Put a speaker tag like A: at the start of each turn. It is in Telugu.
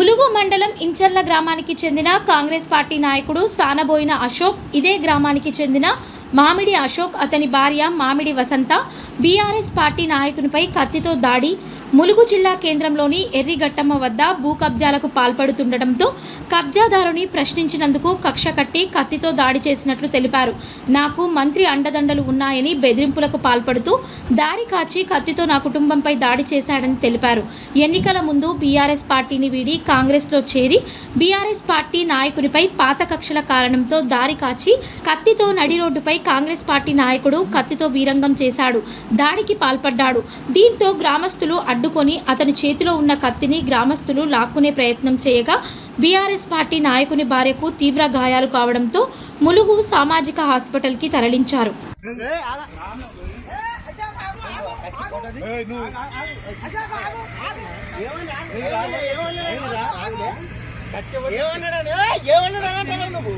A: ములుగు మండలం ఇంచర్ల గ్రామానికి చెందిన కాంగ్రెస్ పార్టీ నాయకుడు సానబోయిన అశోక్ ఇదే గ్రామానికి చెందిన మామిడి అశోక్ అతని భార్య మామిడి వసంత బీఆర్ఎస్ పార్టీ నాయకునిపై కత్తితో దాడి ములుగు జిల్లా కేంద్రంలోని ఎర్రిగట్టమ్మ వద్ద భూ కబ్జాలకు పాల్పడుతుండటంతో కబ్జాదారుని ప్రశ్నించినందుకు కక్ష కట్టి కత్తితో దాడి చేసినట్లు తెలిపారు. నాకు మంత్రి అండదండలు ఉన్నాయని బెదిరింపులకు పాల్పడుతూ దారి కాచి కత్తితో నా కుటుంబంపై దాడి చేశాడని తెలిపారు. ఎన్నికల ముందు బీఆర్ఎస్ పార్టీని వీడి కాంగ్రెస్లో చేరి బీఆర్ఎస్ పార్టీ నాయకునిపై పాత కక్షల కారణంతో దారి కాచి కత్తితో నడి రోడ్డుపై కాంగ్రెస్ పార్టీ నాయకుడు కత్తితో వీరంగం చేశాడు దాడికి పాల్పడ్డాడు దీంతో గ్రామస్తులు అడ్డుకొని అతని చేతిలో ఉన్న కత్తిని గ్రామస్తులు లాక్కునే ప్రయత్నం చేయగా బీఆర్ఎస్ పార్టీ నాయకుని భార్యకు తీవ్ర గాయాలు కావడంతో ములుగు సామాజిక హాస్పిటల్కి తరలించారు
B: ఏమన్నాడా ఏమన్నాడా నువ్వు